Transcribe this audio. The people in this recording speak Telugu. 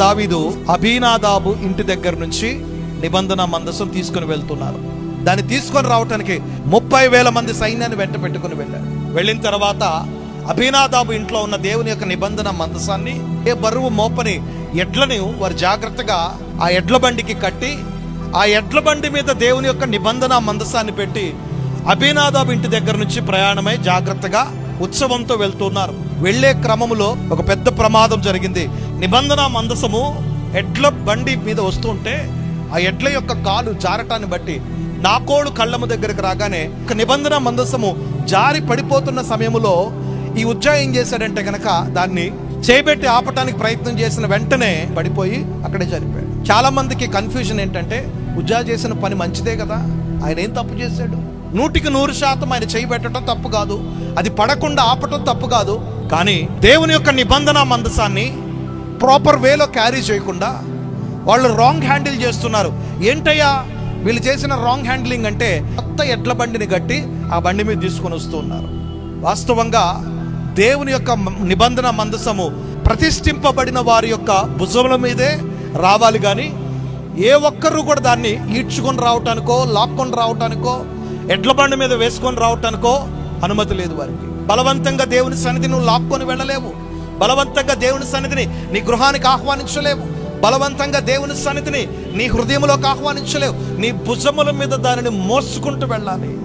దావీదు అభినాదాబు ఇంటి దగ్గర నుంచి నిబంధన మందసం తీసుకుని వెళ్తున్నారు. దాన్ని తీసుకొని రావటానికి ముప్పై వేల మంది సైన్యాన్ని వెంట పెట్టుకుని వెళ్ళారు. వెళ్ళిన తర్వాత అభినాదాబు ఇంట్లో ఉన్న దేవుని యొక్క నిబంధన మందసాన్ని ఏ బరువు మోపని ఎడ్లని వారు జాగ్రత్తగా ఆ ఎడ్ల బండికి కట్టి ఆ ఎడ్ల బండి మీద దేవుని యొక్క నిబంధన మందసాన్ని పెట్టి అభినాదాబు ఇంటి దగ్గర నుంచి ప్రయాణమై జాగ్రత్తగా ఉత్సవంతో వెళ్తున్నారు. వెళ్ళే క్రమములో ఒక పెద్ద ప్రమాదం జరిగింది. నిబంధన మందసము ఎడ్ల బండి మీద వస్తుంటే ఆ ఎడ్ల యొక్క కాలు జారటాన్ని బట్టి నాకోడు కళ్ళము దగ్గరకు రాగానే ఒక నిబంధన మందసము జారి పడిపోతున్న సమయంలో ఈ ఉజ్జాయం చేశాడంటే గనక దాన్ని చేపెట్టి ఆపటానికి ప్రయత్నం చేసిన వెంటనే పడిపోయి అక్కడే చనిపోయాడు. చాలా మందికి కన్ఫ్యూజన్ ఏంటంటే ఉజ్జా చేసిన పని మంచిదే కదా? ఆయన ఏం తప్పు చేశాడు? నూటికి నూరు శాతం ఆయన చేయి పెట్టడం తప్పు కాదు. అది పడకుండా ఆపటం తప్పు కాదు. కానీ దేవుని యొక్క నిబంధన మందసాన్ని ప్రాపర్ వేలో క్యారీ చేయకుండా వాళ్ళు రాంగ్ హ్యాండిల్ చేస్తున్నారు. ఏంటయ్యా? వీళ్ళు చేసిన రాంగ్ హ్యాండిలింగ్ అంటే కొత్త ఎడ్ల బండిని కట్టి ఆ బండి మీద తీసుకొని వస్తూ ఉన్నారు. వాస్తవంగా దేవుని యొక్క నిబంధన మందసము ప్రతిష్ఠింపబడిన వారి యొక్క భుజముల మీదే రావాలి కానీ ఏ ఒక్కరు కూడా దాన్ని ఈడ్చుకొని రావటానికో లాక్కొని రావటానికో ఎడ్ల బండి మీద వేసుకొని రావటానికో అనుమతి లేదు వారికి. బలవంతంగా దేవుని సన్నిధి నువ్వు లాక్కొని వెళ్ళలేవు. బలవంతంగా దేవుని సన్నిధిని నీ గృహానికి ఆహ్వానించలేవు. బలవంతంగా దేవుని సన్నిధిని నీ హృదయంలోకి ఆహ్వానించలేవు. నీ భుజముల మీద దానిని మోసుకుంటూ వెళ్ళాలి.